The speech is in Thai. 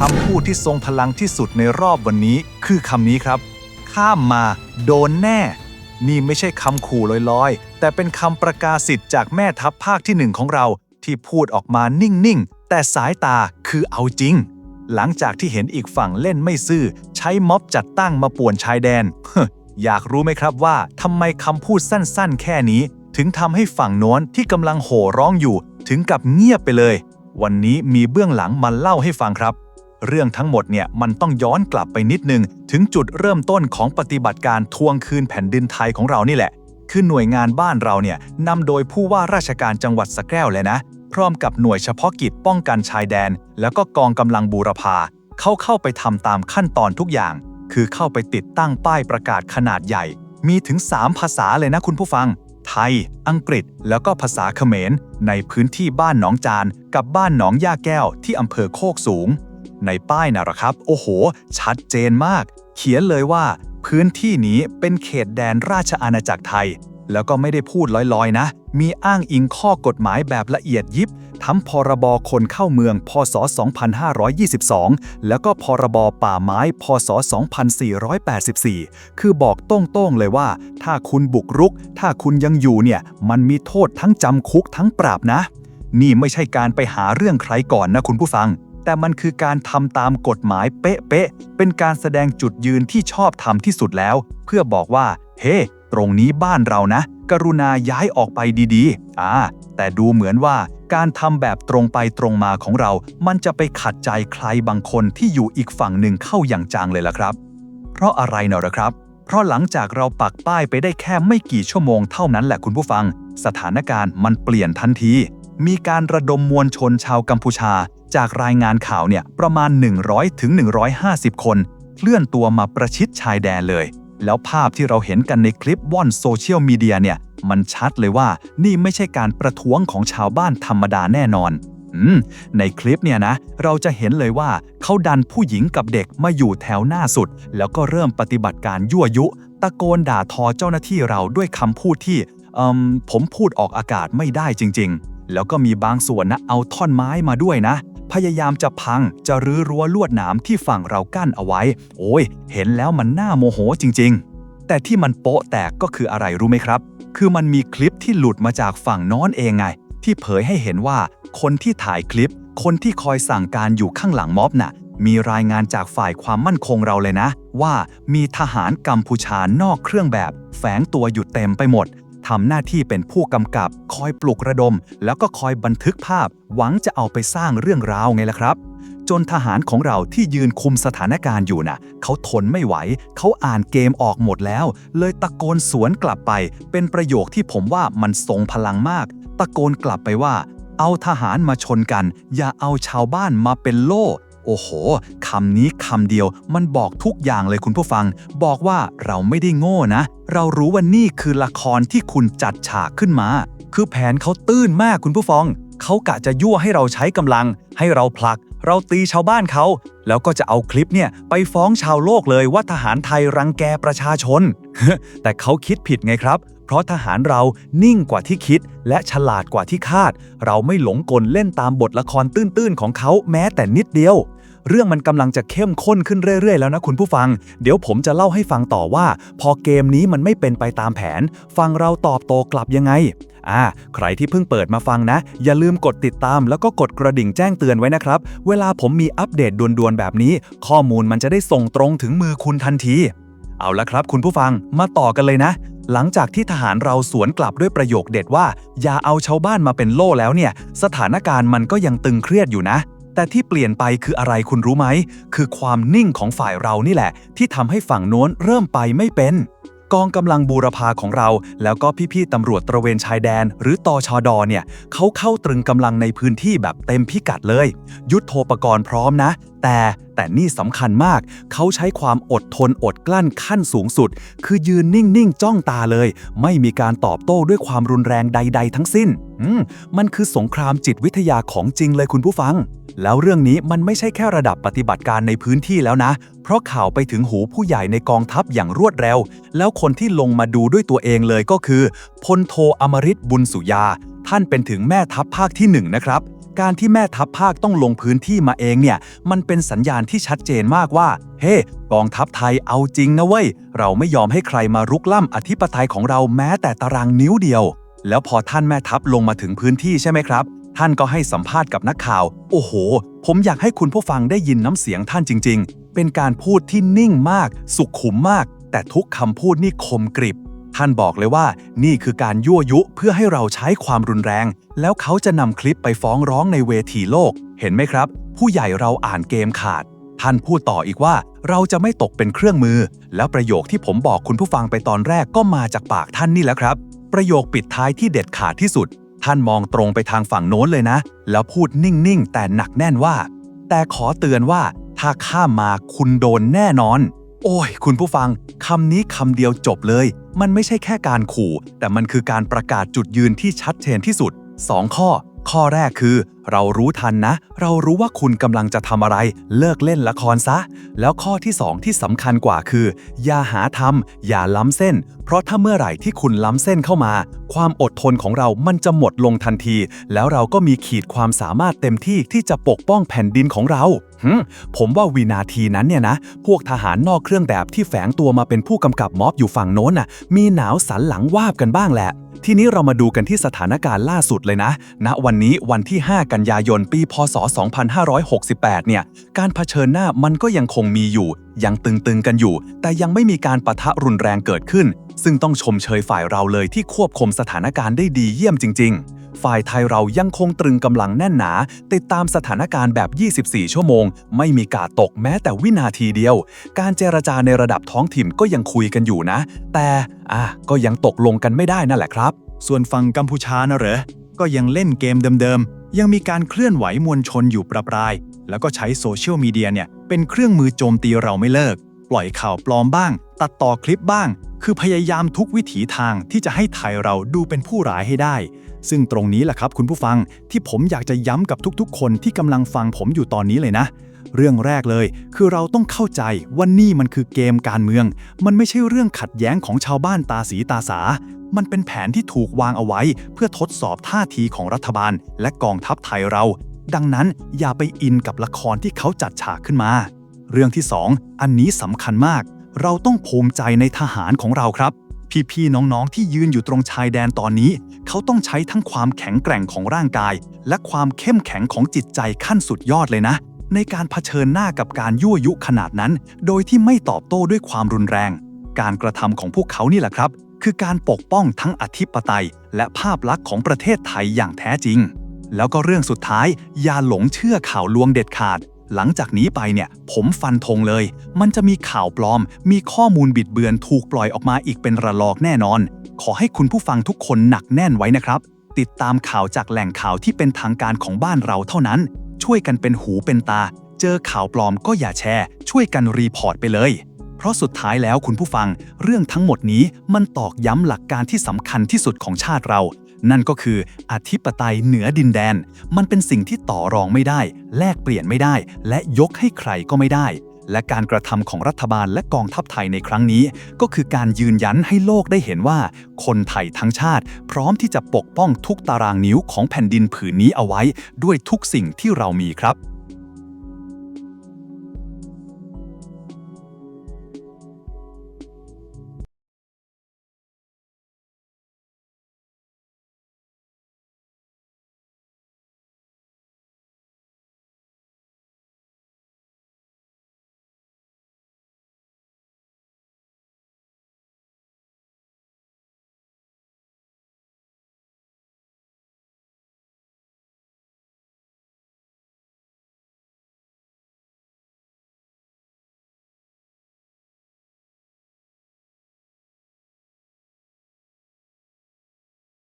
คำพูดที่ทรงพลังที่สุดในรอบวันนี้ คือคำนี้ครับ ข้ามมาโดนแน่ นี่ไม่ใช่คำขู่ลอยๆ แต่เป็นคำประกาศสิทธิ์จากแม่ทัพภาคที่หนึ่งของเราที่พูดออกมานิ่งๆ แต่สายตาคือเอาจริง หลังจากที่เห็นอีกฝั่งเล่นไม่ซื่อ ใช้ม็อบจัดตั้งมาป่วนชายแดน อยากรู้ไหมครับว่าทำไมคำพูดสั้นๆ แค่นี้ ถึงทำให้ฝั่งโน้นที่กำลังโห่ร้องอยู่ ถึงกับเงียบไปเลย วันนี้มีเบื้องหลังมาเล่าให้ฟังครับ เรื่องทั้งหมดเนี่ยมันต้องย้อนกลับไปนิดนึง ถึงจุดเริ่มต้นของปฏิบัติการทวงคืนแผ่นดินไทยของเรานี่แหละ คือหน่วยงานบ้านเราเนี่ยนำโดยผู้ว่าราชการจังหวัดสแก้วเลยนะ พร้อมกับหน่วยเฉพาะกิจป้องกันชายแดน แล้วก็กองกำลังบูรพาเขาเข้าไปทำตามขั้นตอนทุกอย่าง คือเข้าไปติดตั้งป้ายประกาศขนาดใหญ่ มีถึง 3 ภาษาเลยนะคุณผู้ฟัง ไทย อังกฤษ แล้วก็ภาษาเขมร ในพื้นที่บ้านหนองจาน กับบ้านหนองย่าแก้วที่อำเภอโคกสูง ในป้ายนะหรอครับ โอ้โห ชัดเจนมาก เขียนเลยว่า พื้นที่นี้เป็นเขตแดนราชอาณาจักรไทย แล้วก็ไม่ได้พูดลอยๆ นะ มีอ้างอิงข้อกฎหมายแบบละเอียดยิบ ทั้งพรบคนเข้าเมือง พศ 2522 แล้วก็พรบป่าไม้ พศ 2484 คือบอกโต้งๆเลยว่า ถ้าคุณบุกรุก ถ้าคุณยังอยู่เนี่ย มันมีโทษทั้งจำคุกทั้งปราบนะนี่ไม่ใช่การไปหาเรื่องใครก่อนนะคุณผู้ฟัง แต่มันคือการทำตามกฎหมายเป๊ะๆเป็นการแสดงจุดยืนที่ชอบทำที่สุดแล้ว เพื่อบอกว่า เฮ้ตรงนี้บ้านเรานะ กรุณาย้ายออกไปดีๆ อ่า แต่ดูเหมือนว่าการทำแบบตรงไปตรงมาของเรา มันจะไปขัดใจใครบางคนที่อยู่อีกฝั่งหนึ่งเข้าอย่างจังเลยล่ะครับ เพราะอะไรเนอะครับ เพราะหลังจากเราปักป้ายไปได้แค่ไม่กี่ชั่วโมงเท่านั้นแหละคุณผู้ฟัง สถานการณ์มันเปลี่ยนทันที มีการระดมมวลชนชาวกัมพูชา จากรายงานข่าวเนี่ยประมาณ 100ถึง150 คน เคลื่อนตัวมาประชิดชายแดนเลย แล้วภาพที่เราเห็นกันในคลิปว่อนโซเชียลมีเดียเนี่ย มันชัดเลยว่านี่ไม่ใช่การประท้วงของชาวบ้านธรรมดาแน่นอนอืมในคลิปเนี่ยนะ เราจะเห็นเลยว่าเขาดันผู้หญิงกับเด็กมาอยู่แถวหน้าสุด แล้วก็เริ่มปฏิบัติการยั่วยุ ตะโกนด่าทอเจ้าหน้าที่เราด้วยคำพูดที่อืมผมพูดออกอากาศไม่ได้จริง ๆ แล้วก็มีบางส่วนนะเอาท่อนไม้มาด้วยนะ พยายามจะพังจะรื้อรั้วลวดหนามที่ฝั่งเรากั้นเอาไว้ โอ้ย เห็นแล้วมันน่าโมโหจริง ๆ แต่ที่มันโป๊ะแตกก็คืออะไรรู้ไหมครับ คือมันมีคลิปที่หลุดมาจากฝั่งน้อนเองไง ที่เผยให้เห็นว่า คนที่ถ่ายคลิป คนที่คอยสั่งการอยู่ข้างหลังม็อบน่ะมีรายงานจากฝ่ายความมั่นคงเราเลยนะ ว่ามีทหารกัมพูชานอกเครื่องแบบ แฝงตัวอยู่เต็มไปหมด ทำหน้าที่เป็นผู้กำกับ คอยปลุกระดม แล้วก็คอยบันทึกภาพ หวังจะเอาไปสร้างเรื่องราวไงล่ะครับ จนทหารของเราที่ยืนคุมสถานการณ์อยู่น่ะ เขาทนไม่ไหว เขาอ่านเกมออกหมดแล้ว เลยตะโกนสวนกลับไป เป็นประโยคที่ผมว่ามันทรงพลังมาก ตะโกนกลับไปว่า เอาทหารมาชนกัน อย่าเอาชาวบ้านมาเป็นโล่ โอ้โหคำนี้คำเดียวมันบอกทุกอย่างเลยคุณผู้ฟัง บอกว่าเราไม่ได้โง่นะ เรารู้ว่านี่คือละครที่คุณจัดฉากขึ้นมา คือแผนเขาตื้นมากคุณผู้ฟังเขากะจะยั่วให้เราใช้กำลัง ให้เราผลัก เราตีชาวบ้านเขา แล้วก็จะเอาคลิปเนี่ยไปฟ้องชาวโลกเลยว่าทหารไทยรังแกประชาชน แต่เขาคิดผิดไงครับ เพราะทหารเรานิ่งกว่าที่คิด และฉลาดกว่าที่คาด เราไม่หลงกลเล่นตามบทละครตื้นๆของเขาแม้แต่นิดเดียว เรื่องมันกำลังจะเข้มข้นขึ้นเรื่อยๆ แล้วนะคุณผู้ฟัง เดี๋ยวผมจะเล่าให้ฟังต่อว่า พอเกมนี้มันไม่เป็นไปตามแผน ฟังเราตอบโตกลับยังไงอ่าใครที่เพิ่งเปิดมาฟังนะ อย่าลืมกดติดตามแล้วก็กดกระดิ่งแจ้งเตือนไว้นะครับ เวลาผมมีอัปเดตด่วนๆแบบนี้ ข้อมูลมันจะได้ส่งตรงถึงมือคุณทันที เอาละครับ คุณผู้ฟังมาต่อกันเลยนะ หลังจากที่ทหารเราสวนกลับด้วยประโยคเด็ดว่า อย่าเอาชาวบ้านมาเป็นโล่แล้วเนี่ย สถานการณ์มันก็ยังตึงเครียดอยู่นะ แต่ที่เปลี่ยนไปคืออะไรคุณรู้ไหม คือความนิ่งของฝ่ายเรานี่แหละ ที่ทำให้ฝั่งโน้นเริ่มไปไม่เป็น กองกำลังบูรพาของเรา แล้วก็พี่ๆตำรวจตระเวนชายแดน หรือตอชอดอเนี่ยเขาเข้าตรึงกำลังในพื้นที่แบบเต็มพิกัดเลย ยุทโธปกรณ์พร้อมนะ แต่แต่นี่สำคัญมาก เขาใช้ความอดทนอดกลั้นขั้นสูงสุด คือยืนนิ่ง ๆ จ้องตาเลย ไม่มีการตอบโต้ด้วยความรุนแรงใด ๆ ทั้งสิ้นอืมมันคือสงครามจิตวิทยาของจริงเลยคุณผู้ฟัง แล้วเรื่องนี้มันไม่ใช่แค่ระดับปฏิบัติการในพื้นที่แล้วนะ เพราะข่าวไปถึงหูผู้ใหญ่ในกองทัพอย่างรวดเร็ว แล้วคนที่ลงมาดูด้วยตัวเองเลยก็คือพลโทอมริตบุญสุยา ท่านเป็นถึงแม่ทัพภาคที่หนึ่งนะครับ การที่แม่ทัพภาคต้องลงพื้นที่มาเองเนี่ย มันเป็นสัญญาณที่ชัดเจนมากว่า เฮ้กองทัพไทยเอาจริงนะเว้ย เราไม่ยอมให้ใครมารุกล้ำอธิปไตยของเราแม้แต่ตารางนิ้วเดียว แล้วพอท่านแม่ทัพลงมาถึงพื้นที่ใช่ไหมครับ ท่านก็ให้สัมภาษณ์กับนักข่าว โอ้โห ผมอยากให้คุณผู้ฟังได้ยินน้ำเสียงท่านจริง ๆ เป็นการพูดที่นิ่งมาก สุขุมมาก แต่ทุกคำพูดนี่คมกริบ ท่านบอกเลยว่านี่คือการยั่วยุเพื่อให้เราใช้ความรุนแรง แล้วเขาจะนำคลิปไปฟ้องร้องในเวทีโลก เห็นไหมครับ ผู้ใหญ่เราอ่านเกมขาด ท่านพูดต่ออีกว่าเราจะไม่ตกเป็นเครื่องมือ แล้วประโยคที่ผมบอกคุณผู้ฟังไปตอนแรกก็มาจากปากท่านนี่แหละครับ ประโยคปิดท้ายที่เด็ดขาดที่สุด ท่านมองตรงไปทางฝั่งโน้นเลยนะ แล้วพูดนิ่งๆ แต่หนักแน่นว่า แต่ขอเตือนว่าถ้าข้ามมาคุณโดนแน่นอน โอ้ย คุณผู้ฟังคำนี้คำเดียวจบเลย มันไม่ใช่แค่การขู่ แต่มันคือการประกาศจุดยืนที่ชัดเจนที่สุด 2 ข้อ ข้อแรกคือ เรารู้ทันนะ เรารู้ว่าคุณกำลังจะทำอะไร เลิกเล่นละครซะ แล้วข้อที่ 2 ที่สำคัญกว่าคือ อย่าหาทำอย่าล้ำเส้น เพราะถ้าเมื่อไหร่ที่คุณล้ำเส้นเข้ามา ความอดทนของเรามันจะหมดลงทันที แล้วเราก็มีขีดความสามารถเต็มที่ที่จะปกป้องแผ่นดินของเราผมว่าวินาทีนั้นเนี่ยนะ พวกทหารนอกเครื่องแบบที่แฝงตัวมาเป็นผู้กำกับม็อบอยู่ฝั่งโน้นน่ะ มีหนาวสันหลังวาบกันบ้างแหละ ทีนี้เรามาดูกันที่สถานการณ์ล่าสุดเลยนะณวันนี้วันที่ 5 กันันยายนปี พศ 2568 เนี่ย การเผชิญหน้ามันก็ยังคงมีอยู่ ยังตึงๆกันอยู่ แต่ยังไม่มีการปะทะรุนแรงเกิดขึ้น ซึ่งต้องชมเชยฝ่ายเราเลยที่ควบคุมสถานการณ์ได้ดีเยี่ยมจริง ๆฝ่ายไทยเรายังคงตรึงกำลังแน่นหนา ติดตามสถานการณ์แบบ 24 ชั่วโมง ไม่มีกาตกแม้แต่วินาทีเดียว การเจรจาในระดับท้องถิ่นก็ยังคุยกันอยู่นะ แต่อะก็ยังตกลงกันไม่ได้นั่นแหละครับ ส่วนฝั่งกัมพูชานะเหรอ ก็ยังเล่นเกมเดิมๆ ยังมีการเคลื่อนไหวมวลชนอยู่ประปราย แล้วก็ใช้โซเชียลมีเดียเนี่ยเป็นเครื่องมือโจมตีเราไม่เลิก ปล่อยข่าวปลอมบ้าง ตัดต่อคลิปบ้าง คือพยายามทุกวิถีทางที่จะให้ไทยเราดูเป็นผู้ร้ายให้ได้ ซึ่งตรงนี้แหละครับคุณผู้ฟังที่ผมอยากจะย้ำกับทุกๆ คนที่กำลังฟังผมอยู่ตอนนี้เลยนะ เรื่องแรกเลย คือเราต้องเข้าใจว่านี่มันคือเกมการเมือง มันไม่ใช่เรื่องขัดแย้งของชาวบ้านตาสีตาสา มันเป็นแผนที่ถูกวางเอาไว้ เพื่อทดสอบท่าทีของรัฐบาล และกองทัพไทยเรา ดังนั้นอย่าไปอินกับละครที่เขาจัดฉากขึ้นมา เรื่องที่ 2 อันนี้สำคัญมาก เราต้องภูมิใจในทหารของเราครับพี่ๆน้องๆ ที่ยืนอยู่ตรงชายแดนตอนนี้ เขาต้องใช้ทั้งความแข็งแกร่งของร่างกาย และความเข้มแข็งของจิตใจขั้นสุดยอดเลยนะ ในการเผชิญหน้ากับการยั่วยุขนาดนั้น โดยที่ไม่ตอบโต้ด้วยความรุนแรง การกระทำของพวกเขานี่แหละครับ คือการปกป้องทั้งอธิปไตย และภาพลักษณ์ของประเทศไทยอย่างแท้จริง แล้วก็เรื่องสุดท้าย อย่าหลงเชื่อข่าวลวงเด็ดขาด หลังจากนี้ไปเนี่ยผมฟันธงเลย มันจะมีข่าวปลอม มีข้อมูลบิดเบือนถูกปล่อยออกมาอีกเป็นระลอกแน่นอน ขอให้คุณผู้ฟังทุกคนหนักแน่นไว้นะครับ ติดตามข่าวจากแหล่งข่าวที่เป็นทางการของบ้านเราเท่านั้น ช่วยกันเป็นหูเป็นตา เจอข่าวปลอมก็อย่าแชร์ ช่วยกันรีพอร์ตไปเลย เพราะสุดท้ายแล้วคุณผู้ฟัง เรื่องทั้งหมดนี้มันตอกย้ำหลักการที่สำคัญที่สุดของชาติเรา นั่นก็คืออธิปไตยเหนือดินแดน มันเป็นสิ่งที่ต่อรองไม่ได้ แลกเปลี่ยนไม่ได้ และยกให้ใครก็ไม่ได้ และการกระทำของรัฐบาลและกองทัพไทยในครั้งนี้ ก็คือการยืนยันให้โลกได้เห็นว่า คนไทยทั้งชาติ พร้อมที่จะปกป้องทุกตารางนิ้วของแผ่นดินผืนนี้เอาไว้ ด้วยทุกสิ่งที่เรามีครับ